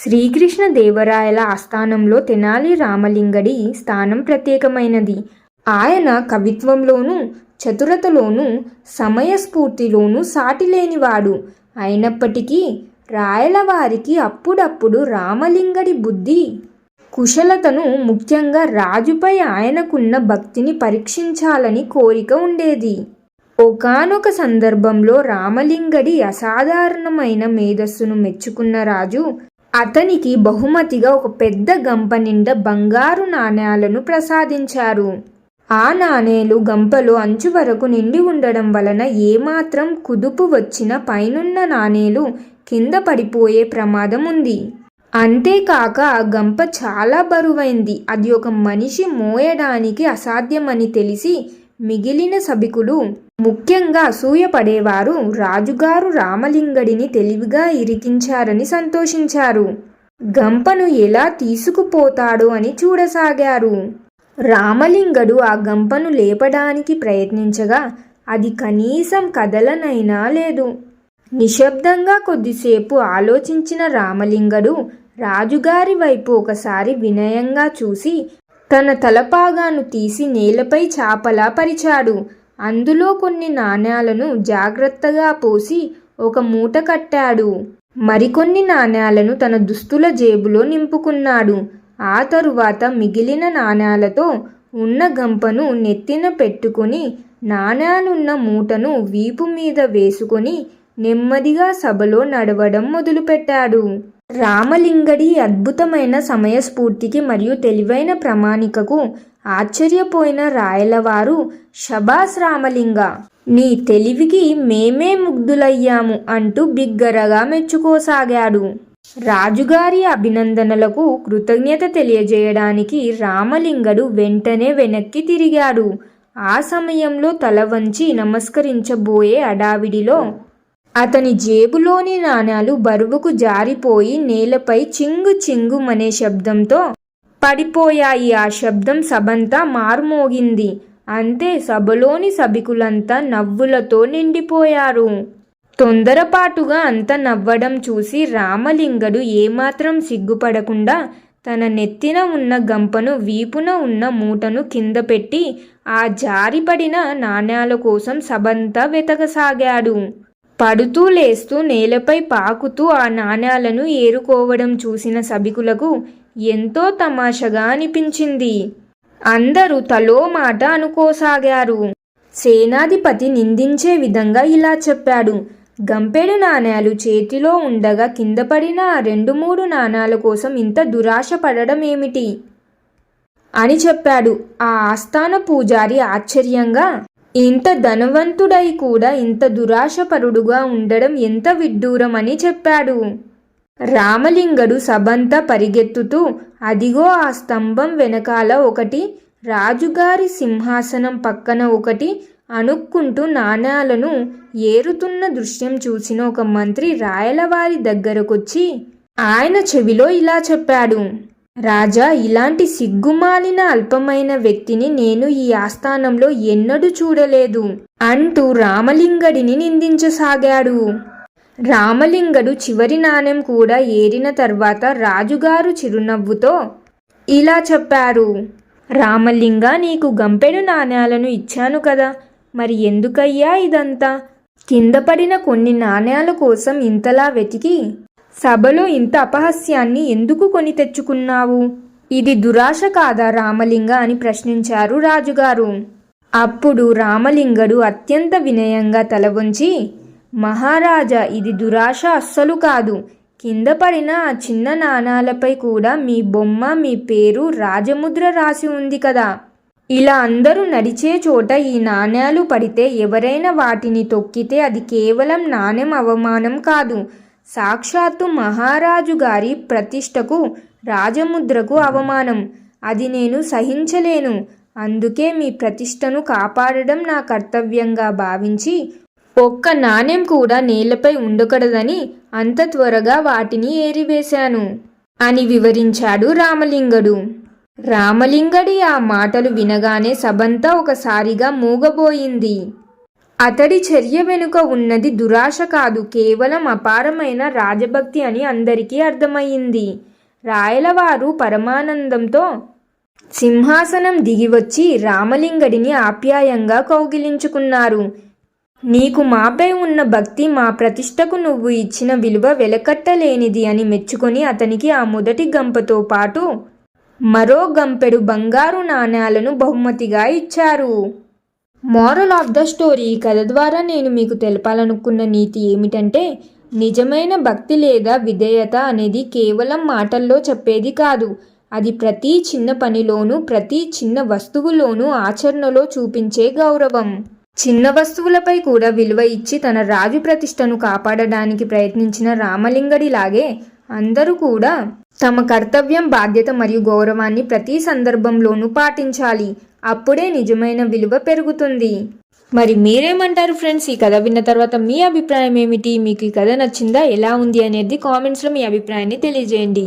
శ్రీకృష్ణ దేవరాయల ఆస్థానంలో తెనాలి రామలింగడి స్థానం ప్రత్యేకమైనది. ఆయన కవిత్వంలోనూ చతురతలోనూ సమయస్ఫూర్తిలోనూ సాటిలేనివాడు. అయినప్పటికీ రాయలవారికి అప్పుడప్పుడు రామలింగడి బుద్ధి కుశలతను ముఖ్యంగా రాజుపై ఆయనకున్న భక్తిని పరీక్షించాలని కోరిక ఉండేది. ఒకానొక సందర్భంలో రామలింగడి అసాధారణమైన మేధస్సును మెచ్చుకున్న రాజు అతనికి బహుమతిగా ఒక పెద్ద గంప నిండా బంగారు నాణేలను ప్రసాదించారు. ఆ నాణేలు గంపలో అంచు వరకు నిండి ఉండడం వలన ఏమాత్రం కుదుపు వచ్చిన పైనున్న నాణేలు కింద పడిపోయే ప్రమాదం ఉంది. అంతేకాక ఆ గంప చాలా బరువైంది. అది ఒక మనిషి మోయడానికి అసాధ్యమని తెలిసి మిగిలిన సభికులు ముఖ్యంగా అసూయపడేవారు రాజుగారు రామలింగడిని తెలివిగా ఇరికించారని సంతోషించారు. గంపను ఎలా తీసుకుపోతాడో అని చూడసాగారు. రామలింగడు ఆ గంపను లేపడానికి ప్రయత్నించగా అది కనీసం కదలనైనా లేదు. నిశ్శబ్దంగా కొద్దిసేపు ఆలోచించిన రామలింగడు రాజుగారి వైపు ఒకసారి వినయంగా చూసి తన తలపాగాను తీసి నేలపై చాపలా పరిచాడు. అందులో కొన్ని నాణేలను జాగ్రత్తగా పోసి ఒక మూట కట్టాడు. మరికొన్ని నాణేలను తన దుస్తుల జేబులో నింపుకున్నాడు. ఆ తరువాత మిగిలిన నాణేలతో ఉన్న గంపను నెత్తిన పెట్టుకుని నాణేలున్న మూటను వీపు మీద వేసుకొని నెమ్మదిగా సభలో నడవడం మొదలుపెట్టాడు. రామలింగడి అద్భుతమైన సమయస్ఫూర్తికి మరియు తెలివైన ప్రమాణికకు ఆశ్చర్యపోయిన రాయలవారు షబాస్ రామలింగ నీ తెలివికి మేమే ముగ్ధులయ్యాము అంటూ బిగ్గరగా మెచ్చుకోసాగాడు. రాజుగారి అభినందనలకు కృతజ్ఞత తెలియజేయడానికి రామలింగడు వెంటనే వెనక్కి తిరిగాడు. ఆ సమయంలో తల వంచి నమస్కరించబోయే అడావిడిలో అతని జేబులోని నాణాలు బరువుకు జారిపోయి నేలపై చింగు చింగుమనే శబ్దంతో పడిపోయాయి ఆ శబ్దం సభంతా మారుమోగింది. అంతే సభలోని సభికులంతా నవ్వులతో నిండిపోయారు. తొందరపాటుగా అంత నవ్వడం చూసి రామలింగడు ఏమాత్రం సిగ్గుపడకుండా తన నెత్తిన ఉన్న గంపను వీపున ఉన్న మూటను కింద పెట్టి ఆ జారిపడిన నాణ్యాల కోసం సభంతా వెతకసాగాడు. పడుతూ లేస్తూ నేలపై పాకుతూ ఆ నాణ్యాలను ఏరుకోవడం చూసిన సభికులకు ఎంతో తమాషగా అనిపించింది. అందరూ తలో మాట అనుకోసాగారు. సేనాధిపతి నిందించే విధంగా ఇలా చెప్పాడు. గంపెడు నాణేలు చేతిలో ఉండగా కింద పడిన రెండు మూడు నాణాల కోసం ఇంత దురాశ పడడం ఏమిటి? అని చెప్పాడు. ఆ ఆస్థాన పూజారి ఆశ్చర్యంగా ఇంత ధనవంతుడై కూడా ఇంత దురాశపరుడుగా ఉండడం ఎంత విడ్డూరం అని చెప్పాడు. రామలింగడు సభంతా పరిగెత్తుతూ అదిగో ఆ స్తంభం వెనకాల ఒకటి రాజుగారి సింహాసనం పక్కన ఒకటి అనుక్కుంటూ నాణాలను ఏరుతున్న దృశ్యం చూసిన ఒక మంత్రి రాయలవారి దగ్గరకొచ్చి ఆయన చెవిలో ఇలా చెప్పాడు రాజా ఇలాంటి సిగ్గుమాలిన అల్పమైన వ్యక్తిని నేను ఈ ఆస్థానంలో ఎన్నడూ చూడలేదు అంటూ రామలింగడిని నిందించసాగాడు. రామలింగడు చివరి నాణెం కూడా ఏరిన తర్వాత రాజుగారు చిరునవ్వుతో ఇలా చెప్పారు. రామలింగ నీకు గంపెడు నాణ్యాలను ఇచ్చాను కదా. మరి ఎందుకయ్యా ఇదంతా? కింద పడిన కొన్ని నాణ్యాల కోసం ఇంతలా వెతికి సభలో ఇంత అపహాస్యాన్ని ఎందుకు కొని తెచ్చుకున్నావు? ఇది దురాశ కాదా రామలింగ? అని ప్రశ్నించారు రాజుగారు. అప్పుడు రామలింగడు అత్యంత వినయంగా తల వంచి మహారాజా ఇది దురాశ అస్సలు కాదు. కింద పడిన ఆ చిన్న నాణాలపై కూడా మీ బొమ్మ మీ పేరు రాజముద్ర రాసి ఉంది కదా. ఇలా అందరూ నడిచే చోట ఈ నాణ్యాలు పడితే ఎవరైనా వాటిని తొక్కితే అది కేవలం నాణ్యం అవమానం కాదు. సాక్షాత్తు మహారాజు గారి ప్రతిష్టకు రాజముద్రకు అవమానం. అది నేను సహించలేను. అందుకే మీ ప్రతిష్టను కాపాడడం నా కర్తవ్యంగా భావించి ఒక్క నాణ్యం కూడా నేలపై ఉండకూడదని అంత త్వరగా వాటిని ఏరివేశాను అని వివరించాడు రామలింగడు. రామలింగడి ఆ మాటలు వినగానే సభంతా ఒకసారిగా మూగబోయింది. అతడి చర్య వెనుక ఉన్నది దురాశ కాదు కేవలం అపారమైన రాజభక్తి అని అందరికీ అర్థమయ్యింది. రాయలవారు పరమానందంతో సింహాసనం దిగివచ్చి రామలింగడిని ఆప్యాయంగా కౌగిలించుకున్నారు. నీకు మాపై ఉన్న భక్తి మా ప్రతిష్టకు నువ్వు ఇచ్చిన విలువ వెలకట్టలేనిది అని మెచ్చుకొని అతనికి ఆ మొదటి గంపతో పాటు మరో గంపెడు బంగారు నాణేలను బహుమతిగా ఇచ్చారు. మోరల్ ఆఫ్ ద స్టోరీ ఈ కథ ద్వారా నేను మీకు తెలపాలనుకున్న నీతి ఏమిటంటే నిజమైన భక్తి లేదా విధేయత అనేది కేవలం మాటల్లో చెప్పేది కాదు. అది ప్రతి చిన్న పనిలోనూ ప్రతి చిన్న వస్తువులోనూ ఆచరణలో చూపించే గౌరవం. చిన్న వస్తువులపై కూడా విలువ ఇచ్చి తన రాజు ప్రతిష్టను కాపాడడానికి ప్రయత్నించిన రామలింగడిలాగే అందరూ కూడా తమ కర్తవ్యం బాధ్యత మరియు గౌరవాన్ని ప్రతి సందర్భంలోనూ పాటించాలి. అప్పుడే నిజమైన విలువ పెరుగుతుంది. మరి మీరేమంటారు ఫ్రెండ్స్? ఈ కథ విన్న తర్వాత మీ అభిప్రాయం ఏమిటి? మీకు ఈ కథ నచ్చిందా? ఎలా ఉంది? అనేది కామెంట్స్లో మీ అభిప్రాయాన్ని తెలియజేయండి.